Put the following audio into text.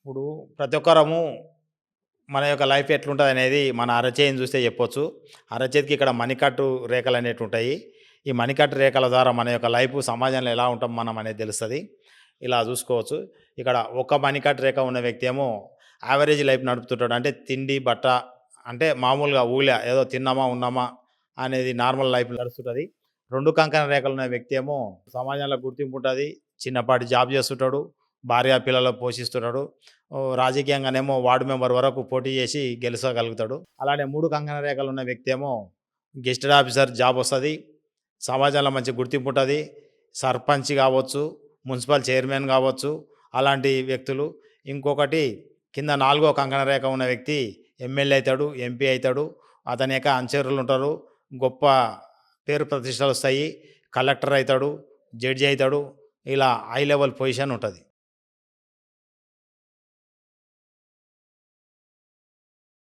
ఇప్పుడు ప్రతి ఒక్కరము మన యొక్క లైఫ్ ఎట్లుంటుంది అనేది మన అరచేయిని చూస్తే చెప్పొచ్చు. అరచేతికి ఇక్కడ మణికట్టు రేఖలు అనేవి ఉంటాయి. ఈ మణికట్టు రేఖల ద్వారా మన యొక్క లైఫ్ సమాజంలో ఎలా ఉంటాం మనం అనేది తెలుస్తుంది. ఇలా చూసుకోవచ్చు. ఇక్కడ ఒక మణికట్టు రేఖ ఉన్న వ్యక్తి ఏమో యావరేజ్ లైఫ్ నడుపుతుంటాడు. అంటే తిండి బట్ట అంటే మామూలుగా ఊళ్ళ ఏదో తిన్నామా ఉన్నామా అనేది నార్మల్ లైఫ్ నడుస్తుంటుంది. రెండు కంకణ రేఖలు ఉన్న వ్యక్తి ఏమో సమాజంలో గుర్తింపు ఉంటుంది. చిన్నపాటి జాబ్ చేస్తుంటాడు. భార్య పిల్లలు పోషిస్తుంటాడు రాజకీయంగానేమో వార్డు మెంబర్ వరకు పోటీ చేసి గెలుచగలుగుతాడు. అలానే మూడు కంకణ రేఖలు ఉన్న వ్యక్తి ఏమో గెస్టెడ్ ఆఫీసర్ జాబ్ వస్తుంది. సమాజంలో మంచి గుర్తింపు ఉంటుంది సర్పంచ్ కావచ్చు మున్సిపల్ చైర్మన్ కావచ్చు అలాంటి వ్యక్తులు. ఇంకొకటి కింద నాలుగో కంకణ రేఖ ఉన్న వ్యక్తి ఎమ్మెల్యే అవుతాడు ఎంపీ అవుతాడు. అతని యొక్క అనుచరులు ఉంటారు గొప్ప పేరు ప్రతిష్టలు వస్తాయి. కలెక్టర్ అవుతాడు జడ్జి అవుతాడు. ఇలా హై లెవెల్ పొజిషన్ ఉంటుంది.